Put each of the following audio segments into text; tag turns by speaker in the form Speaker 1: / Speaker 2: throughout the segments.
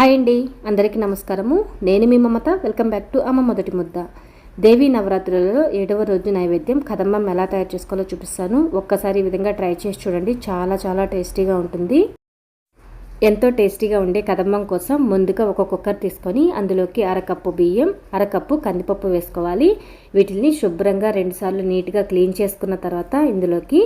Speaker 1: Hi అండి అందరికీ నమస్కారము. నేను మీ మమత వెల్కమ్ బ్యాక్ టు అమ్మ మొదటి ముద్ద. దేవీ నవరాత్రులలో ఏడవ రోజు నైవేద్యం కదంబం ఎలా తయారు చేసుకోవాలో చూపిస్తాను. ఒక్కసారి ఈ విధంగా ట్రై చేసి చూడండి చాలా చాలా టేస్టీగా ఉంటుంది. ఎంతో టేస్టీగా ఉండే కదంబం కోసం ముందుగా ఒక కుక్కర్ తీసుకొని అందులోకి అరకప్పు బియ్యం అరకప్పు కందిపప్పు వేసుకోవాలి. వీటిని శుభ్రంగా రెండుసార్లు నీట్గా క్లీన్ చేసుకున్న తర్వాత ఇందులోకి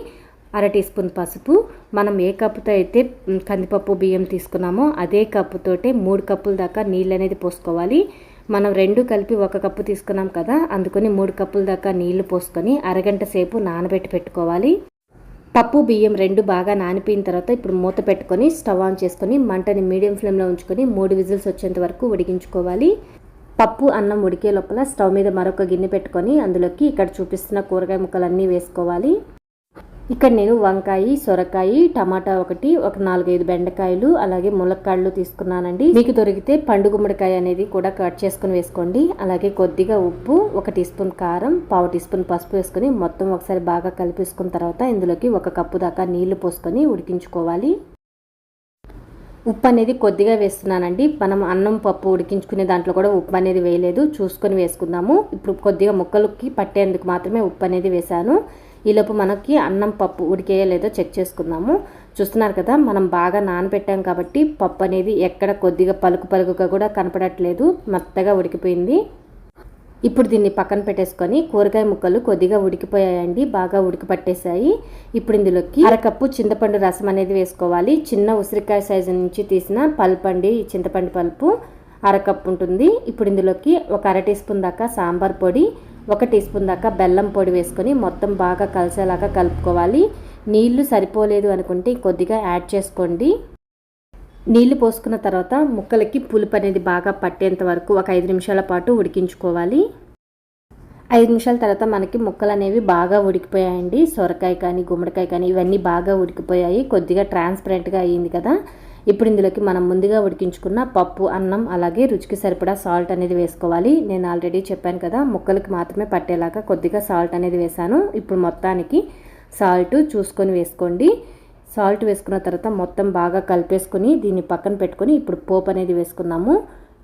Speaker 1: అర టీ స్పూన్ పసుపు. మనం ఏ కప్పుతో అయితే కందిపప్పు బియ్యం తీసుకున్నామో అదే కప్పుతోటే మూడు కప్పుల దాకా నీళ్ళు అనేది పోసుకోవాలి. మనం రెండు కలిపి ఒక కప్పు తీసుకున్నాం కదా అందుకని మూడు కప్పుల దాకా నీళ్ళు పోసుకొని అరగంట సేపు నానబెట్టి పెట్టుకోవాలి. పప్పు బియ్యం రెండు బాగా నానిపోయిన తర్వాత ఇప్పుడు మూత పెట్టుకొని స్టవ్ ఆన్ చేసుకొని మంటని మీడియం ఫ్లేమ్లో ఉంచుకొని మూడు విజిల్స్ వచ్చేంత వరకు ఉడికించుకోవాలి. పప్పు అన్నం ఉడికే లోపల స్టవ్ మీద మరొక గిన్నె పెట్టుకొని అందులోకి ఇక్కడ చూపిస్తున్న కూరగాయ ముక్కలన్నీ వేసుకోవాలి. ఇక్కడ నేను వంకాయ సొరకాయ టమాటా ఒకటి ఒక నాలుగైదు బెండకాయలు అలాగే ములక్కాళ్ళు తీసుకున్నానండి. మీకు దొరికితే పండు గుమ్మడికాయ అనేది కూడా కట్ చేసుకుని వేసుకోండి. అలాగే కొద్దిగా ఉప్పు ఒక టీ స్పూన్ కారం పావు టీ స్పూన్ పసుపు వేసుకుని మొత్తం ఒకసారి బాగా కలిపేసుకున్న తర్వాత ఇందులోకి ఒక కప్పు దాకా నీళ్ళు పోసుకొని ఉడికించుకోవాలి. ఉప్పు అనేది కొద్దిగా వేస్తున్నానండి. మనం అన్నం పప్పు ఉడికించుకునే దాంట్లో కూడా ఉప్పు అనేది వేయలేదు. చూసుకొని వేసుకుందాము. ఇప్పుడు కొద్దిగా ముక్కలకి పట్టేందుకు మాత్రమే ఉప్పు అనేది వేశాను. ఈలోపు మనకి అన్నం పప్పు ఉడికేయో లేదో చెక్ చేసుకుందాము. చూస్తున్నారు కదా మనం బాగా నానబెట్టాం కాబట్టి పప్పు అనేది ఎక్కడ కొద్దిగా పలుకు పలుకుగా కూడా కనపడట్లేదు. మెత్తగా ఉడికిపోయింది. ఇప్పుడు దీన్ని పక్కన పెట్టేసుకొని కూరగాయ ముక్కలు కొద్దిగా ఉడికిపోయాయండి బాగా ఉడికిపట్టేశాయి. ఇప్పుడు ఇందులోకి అరకప్పు చింతపండు రసం అనేది వేసుకోవాలి. చిన్న ఉసిరికాయ సైజు నుంచి తీసిన పల్పు అండి చింతపండు పల్పు అరకప్పు ఉంటుంది. ఇప్పుడు ఇందులోకి ఒక అర టీ స్పూన్ దాకా సాంబార్ పొడి ఒక టీ స్పూన్ దాకా బెల్లం పొడి వేసుకొని మొత్తం బాగా కలిసేలాగా కలుపుకోవాలి. నీళ్ళు సరిపోలేదు అనుకుంటే కొద్దిగా యాడ్ చేసుకోండి. నీళ్ళు పోసుకున్న తర్వాత ముక్కలకి పులుపు అనేది బాగా పట్టేంత వరకు ఒక ఐదు నిమిషాల పాటు ఉడికించుకోవాలి. ఐదు నిమిషాల తర్వాత మనకి ముక్కలు అనేవి బాగా ఉడికిపోయాయండి. సొరకాయ కానీ గుమ్మడికాయ కానీ ఇవన్నీ బాగా ఉడికిపోయాయి. కొద్దిగా ట్రాన్స్పరెంట్గా అయ్యింది కదా. ఇప్పుడు ఇందులోకి మనం ముందుగా ఉడికించుకున్న పప్పు అన్నం అలాగే రుచికి సరిపడా సాల్ట్ అనేది వేసుకోవాలి. నేను ఆల్రెడీ చెప్పాను కదా ముక్కలకి మాత్రమే పట్టేలాగా కొద్దిగా సాల్ట్ అనేది వేసాను ఇప్పుడు మొత్తానికి సాల్ట్ చూసుకొని వేసుకోండి. సాల్ట్ వేసుకున్న తర్వాత మొత్తం బాగా కలిపేసుకొని దీన్ని పక్కన పెట్టుకొని ఇప్పుడు పోపు అనేది వేసుకుందాము.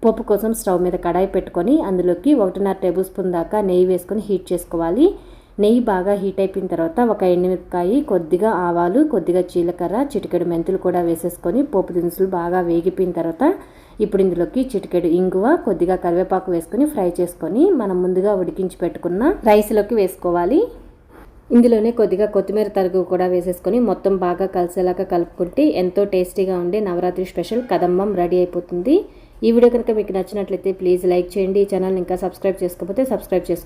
Speaker 1: పోపు కోసం స్టవ్ మీద కడాయి పెట్టుకొని అందులోకి ఒకటిన్నర టేబుల్ స్పూన్ దాకా నెయ్యి వేసుకొని హీట్ చేసుకోవాలి. నెయ్యి బాగా హీట్ అయిపోయిన తర్వాత ఒక ఎండుమిరపకాయ కొద్దిగా ఆవాలు కొద్దిగా జీలకర్ర చిటికెడు మెంతులు కూడా వేసేసుకొని పోపు దినుసులు బాగా వేగిపోయిన తర్వాత ఇప్పుడు ఇందులోకి చిటికెడు ఇంగువ కొద్దిగా కరివేపాకు వేసుకొని ఫ్రై చేసుకొని మనం ముందుగా ఉడికించి పెట్టుకున్న రైస్లోకి వేసుకోవాలి. ఇందులోనే కొద్దిగా కొత్తిమీర తరుగు కూడా వేసేసుకొని మొత్తం బాగా కలిసేలాగా కలుపుకుంటే ఎంతో టేస్టీగా ఉండే నవరాత్రి స్పెషల్ కదంబం రెడీ అయిపోతుంది. ఈ వీడియో కనుక మీకు నచ్చినట్లయితే ప్లీజ్ లైక్ చేయండి. ఈ ఛానల్ ఇంకా సబ్స్క్రైబ్ చేసుకోకపోతే సబ్స్క్రైబ్ చేసుకోండి